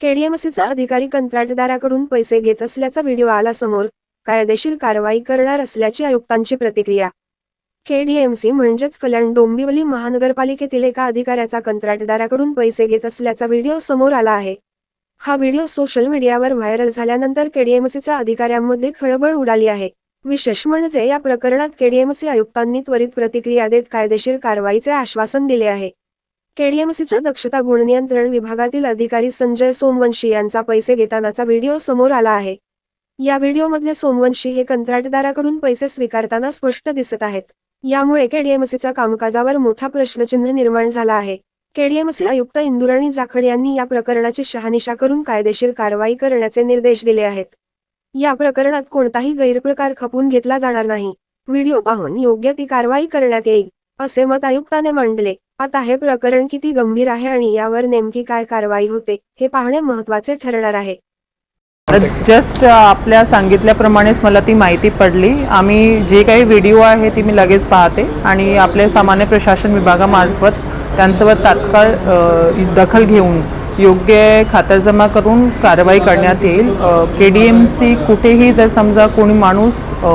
केडीएमसीचा अधिकारी कंत्राटदाराकडून पैसे घेत असल्याचा व्हिडिओ आला समोर कायदेशीर कारवाई करणार असल्याची आयुक्तांची प्रतिक्रिया. केडीएमसी म्हणजेच कल्याण डोंबिवली महानगरपालिकेतील एका अधिकाऱ्याचा कंत्राटदाराकडून पैसे घेत असल्याचा व्हिडिओ समोर आला आहे. हा व्हिडिओ सोशल मीडियावर व्हायरल झाल्यानंतर केडीएमसीच्या अधिकाऱ्यांमध्ये खळबळ उडाली आहे. विशेष म्हणजे या प्रकरणात केडीएमसी आयुक्तांनी त्वरित प्रतिक्रिया देत कायदेशीर कारवाईचे आश्वासन दिले आहे. केडीएमसीच्या दक्षता गुणनियंत्रण विभागातील अधिकारी संजय सोमवंशी यांचा पैसे घेतानाचा व्हिडिओ समोर आला आहे. या व्हिडिओमध्ये सोमवंशी हे कंत्राटदाराकडून पैसे स्वीकारताना स्पष्ट दिसत आहेत. यामुळे केडीएमसीच्या कामकाजावर मोठा प्रश्नचिन्ह निर्माण झाला आहे. केडीएमसी आयुक्त इंदुराणी जाखड यांनी या प्रकरणाची शहानिशा करून कायदेशीर कारवाई करण्याचे निर्देश दिले आहेत. या प्रकरणात कोणताही गैरप्रकार खपून घेतला जाणार नाही. व्हिडिओ पाहून योग्य ती कारवाई करण्यात येईल असे मत आयुक्ताने मांडले. आता हे प्रकरण किती गंभीर आहे आणि यावर नेमकी काय कारवाई होते हे पाहणे महत्त्वाचे ठरणार आहे. जस्ट आपल्या सांगितल्याप्रमाणेच मला ती माहिती पडली. आम्ही जे काही व्हिडिओ आहे ती मी लगेच पाहते आणि आपल्या सामान्य प्रशासन विभागामार्फत त्यांच्यावर तात्काळ दखल घेऊन योग्य खातरजमा करून कारवाई करण्यात येईल. के डी एम सी कुठेही जर समजा कोणी माणूस अ,